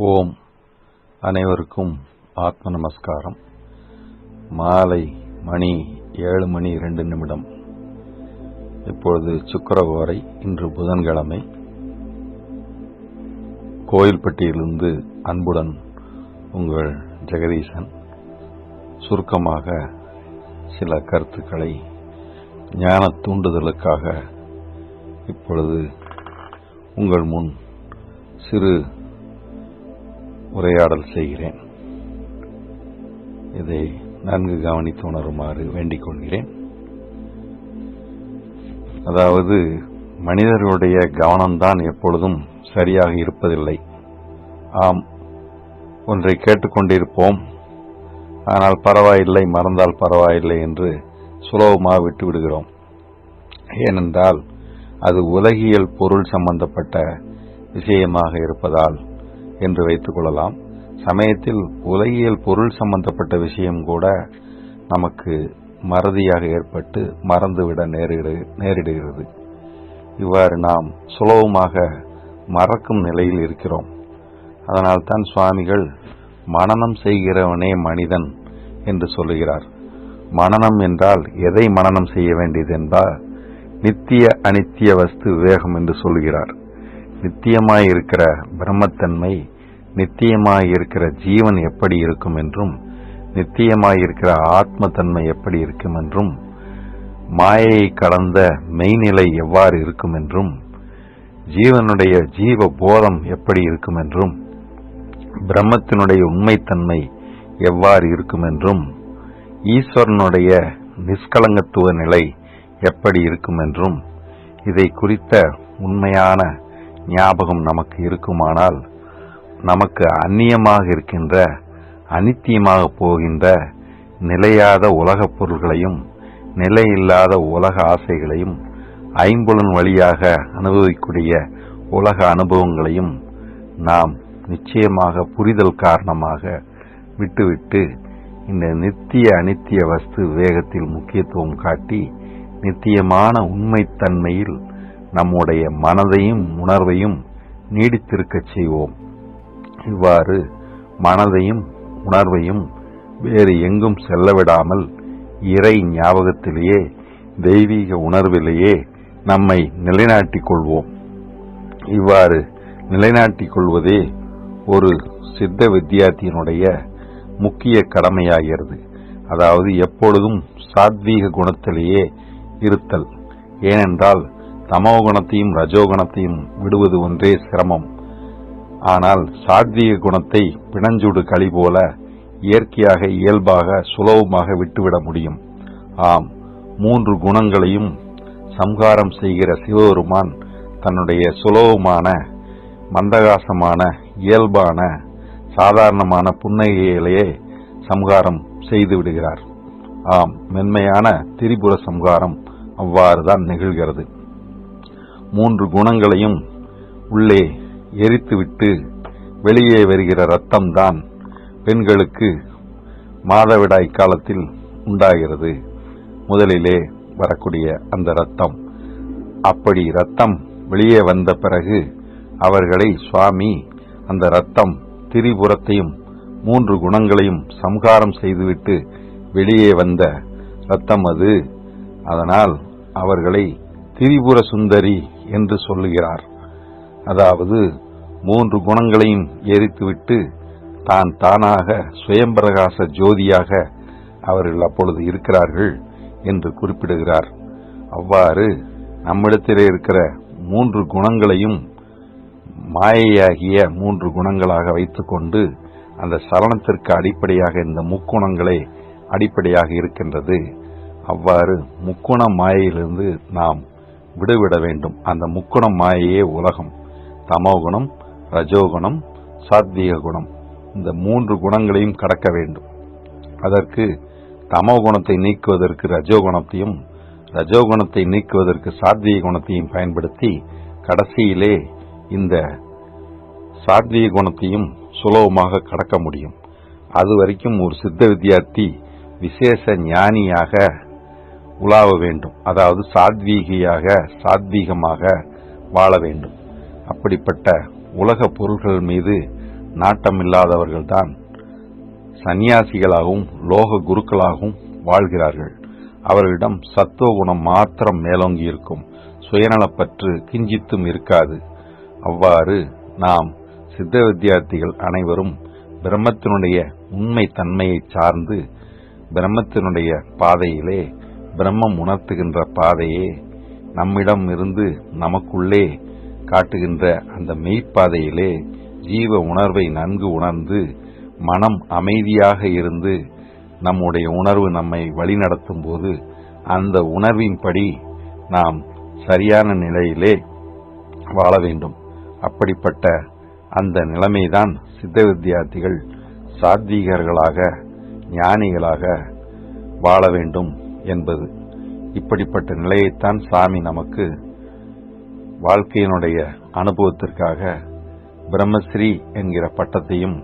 ஓம். அனைவருக்கும் ஆத்ம நமஸ்காரம். மாலை மணி ஏழு மணி இரண்டு நிமிடம். இப்பொழுது சுக்கரவோரை இன்று புதன்கிழமை. கோயில்பட்டியிலிருந்து அன்புடன் உங்கள் ஜெகதீசன் சுருக்கமாக சில கருத்துக்களை ஞான தூண்டுதலுக்காக இப்பொழுது உங்கள் முன் சிறு உரையாடல் செய்கிறேன். இதை நன்கு கவனித்து உணருமாறு வேண்டிக் கொள்கிறேன். அதாவது மனிதர்களுடைய கவனம்தான் எப்பொழுதும் சரியாக இருப்பதில்லை. ஆம் ஒன்றை கேட்டுக்கொண்டிருப்போம். ஆனால் பரவாயில்லை மறந்தால் பரவாயில்லை என்று சுலபமாக விட்டு விடுகிறோம் ஏனென்றால் அது உலகியல் பொருள் சம்பந்தப்பட்ட விஷயமாக இருப்பதால் என்று வைத்துக் கொள்ளலாம். சமயத்தில் உலகியல் பொருள் சம்பந்தப்பட்ட விஷயம் கூட நமக்கு மறதியாக ஏற்பட்டு மறந்துவிட நேரிடுகிறது. இவ்வாறு நாம் சுலபமாக மறக்கும் நிலையில் இருக்கிறோம். அதனால்தான் சுவாமிகள் மனநம் செய்கிறவனே மனிதன் என்று சொல்லுகிறார். மனநம் என்றால் எதை மனநம் செய்ய வேண்டியது என்றால் நித்திய அனித்திய வஸ்து விவேகம் என்று சொல்கிறார் நித்தியமாயிருக்கிற பிரம்மத்தன்மை நித்தியமாயிருக்கிற ஜீவன் எப்படி இருக்கும் என்றும் நித்தியமாயிருக்கிற ஆத்ம தன்மை எப்படி இருக்கும் என்றும் மாயையை கடந்த மெய்நிலை எவ்வாறு இருக்கும் என்றும் ஜீவனுடைய ஜீவ போதம் எப்படி இருக்கும் என்றும் பிரம்மத்தினுடைய உண்மைத்தன்மை எவ்வாறு இருக்கும் என்றும் ஈஸ்வரனுடைய நிஷ்கலங்கத்துவ நிலை எப்படி இருக்கும் என்றும் இதை குறித்த உண்மையான ஞாபகம் நமக்கு இருக்குமானால் நமக்கு அந்நியமாக இருக்கின்ற அனித்தியமாக போகின்ற நிலையாத உலகப் பொருள்களையும் நிலையில்லாத உலக ஆசைகளையும் ஐம்புலன் வழியாக அனுபவிக்கூடிய உலக அனுபவங்களையும் நாம் நிச்சயமாக புரிதல் காரணமாக விட்டுவிட்டு இந்த நித்திய அனித்திய வஸ்து வேகத்தில் முக்கியத்துவம் காட்டி நித்தியமான உண்மைத்தன்மையில் நம்முடைய மனதையும் உணர்வையும் நீடித்திருக்கச் செய்வோம். இவ்வாறு மனதையும் உணர்வையும் வேறு எங்கும் செல்லவிடாமல் இறை ஞாபகத்திலேயே தெய்வீக உணர்விலேயே நம்மை நிலைநாட்டிக் கொள்வோம். இவ்வாறு நிலைநாட்டிக் கொள்வதே ஒரு சித்த வித்தியார்த்தியினுடைய முக்கிய கடமையாகிறது. அதாவது எப்பொழுதும் சாத்வீக குணத்திலேயே இருத்தல். ஏனென்றால் தமோ குணத்தையும் ரஜோகுணத்தையும் விடுவது ஒன்றே சிரமம். ஆனால் சாத்வீக குணத்தை பிணஞ்சூடு களி போல இயற்கையாக இயல்பாக சுலபமாக விட்டுவிட முடியும். ஆம் மூன்று குணங்களையும் சம்ஹாரம் செய்கிற சிவபெருமான் தன்னுடைய சுலபமான மந்தகாசமான இயல்பான சாதாரணமான புன்னகையிலேயே சம்ஹாரம் செய்து விடுகிறார். ஆம் மென்மையான திரிபுர சம்ஹாரம் அவ்வாறுதான் நிகழ்கிறது. மூன்று குணங்களையும் உள்ளே எரித்துவிட்டு வெளியே வருகிற ரத்தம்தான் பெண்களுக்கு மாதவிடாய் காலத்தில் உண்டாகிறது. முதலிலே வரக்கூடிய அந்த ரத்தம் அப்படி ரத்தம் வெளியே வந்த பிறகு அவர்களை சுவாமி அந்த ரத்தம் திரிபுரத்தையும் மூன்று குணங்களையும் சம்ஹாரம் செய்துவிட்டு வெளியே வந்த ரத்தம் அது. அதனால் அவர்களை திரிபுர சுந்தரி என்று சொல்லுகிறார். அதாவது மூன்று குணங்களையும் எரித்துவிட்டு தான் தானாக சுயம்பிரகாச ஜோதியாக அவர்கள் அப்பொழுது இருக்கிறார்கள் என்று குறிப்பிடுகிறார். அவ்வாறு நம்மிடத்திலே இருக்கிற மூன்று குணங்களையும் மாயையாகிய மூன்று குணங்களாக வைத்துக்கொண்டு அந்த சலனத்திற்கு அடிப்படையாக இந்த முக்குணங்களே அடிப்படையாக இருக்கின்றது. அவ்வாறு முக்குண மாயையிலிருந்து நாம் விடுவிட வேண்டும் அந்த முக்குணம் மாயையே உலகம். தமோகுணம் ரஜோகுணம் சாத்வீக குணம் இந்த மூன்று குணங்களையும் கடக்க வேண்டும். அதற்கு தமோ குணத்தை நீக்குவதற்கு ரஜோகுணத்தையும் ரஜோகுணத்தை நீக்குவதற்கு சாத்வீக குணத்தையும் பயன்படுத்தி கடைசியிலே இந்த சாத்வீக குணத்தையும் சுலபமாக கடக்க முடியும். அது வரைக்கும் ஒரு சித்த வித்தியார்த்தி விசேஷ ஞானியாக உலாவ வேண்டும். அதாவது சாத்வீகியாக சாத்வீகமாக வாழ வேண்டும். அப்படிப்பட்ட உலக பொருள்கள் மீது நாட்டமில்லாதவர்கள்தான் சந்நியாசிகளாகவும் லோக குருக்களாகவும் வாழ்கிறார்கள். அவர்களிடம் சத்துவ குணம் மாத்திரம் மேலோங்கி இருக்கும். சுயநலப்பற்று கிஞ்சித்தும் இருக்காது. அவ்வாறு நாம் சித்த வித்தியார்த்திகள் அனைவரும் பிரம்மத்தினுடைய உண்மை தன்மையை சார்ந்து பிரம்மத்தினுடைய பாதையிலே பிரம்மம் உணர்த்துகின்ற பாதையே நம்மிடம் இருந்து நமக்குள்ளே காட்டுகின்ற அந்த மெய்ப்பாதையிலே ஜீவ உணர்வை நன்கு உணர்ந்து மனம் அமைதியாக இருந்து நம்முடைய உணர்வு நம்மை வழிநடத்தும் போது அந்த உணர்வின்படி நாம் சரியான நிலையிலே வாழ வேண்டும். அப்படிப்பட்ட அந்த நிலைமைதான் சித்த வித்தியார்த்திகள் சாத்வீகர்களாக ஞானிகளாக வாழ வேண்டும். என்பது. இப்படிப்பட்ட நிலையைத்தான் சாமி நமக்கு வாழ்க்கையினுடைய அனுபவத்திற்காக பிரம்மஸ்ரீ என்கிற பட்டத்தையும்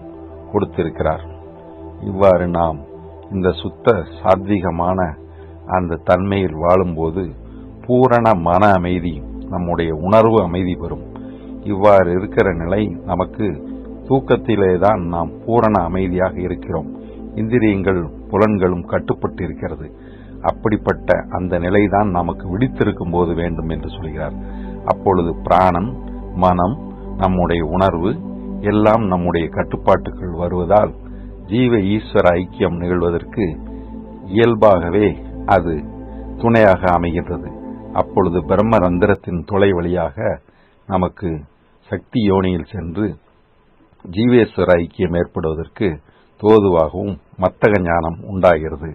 கொடுத்திருக்கிறார். இவ்வாறு நாம் இந்த சுத்த சாத்வீகமான அந்த தன்மையில் வாழும்போது பூரண மன அமைதி நம்முடைய உணர்வு அமைதி பெறும். இவ்வாறு இருக்கிற நிலை நமக்கு தூக்கத்திலேதான் நாம் பூரண அமைதியாக இருக்கிறோம். இந்திரியங்கள் புலன்களும் கட்டுப்பட்டு இருக்கிறது அப்படிப்பட்ட அந்த நிலைதான் நமக்கு விழித்திருக்கும் போது வேண்டும் என்று சொல்கிறார். அப்பொழுது பிராணன் மனம் நம்முடைய உணர்வு எல்லாம் நம்முடைய கட்டுப்பாட்டுக்குள் வருவதால் ஜீவ ஈஸ்வர ஐக்கியம் நிகழ்வதற்கு இயல்பாகவே அது துணையாக அமைகின்றது. அப்பொழுது பிரம்ம ரந்திரத்தின் துளை வழியாக நமக்கு சக்தி யோனியில் சென்று ஜீவேஸ்வர ஐக்கியம் ஏற்படுவதற்கு தோதுவாகவும் மத்தக ஞானம் உண்டாகிறது.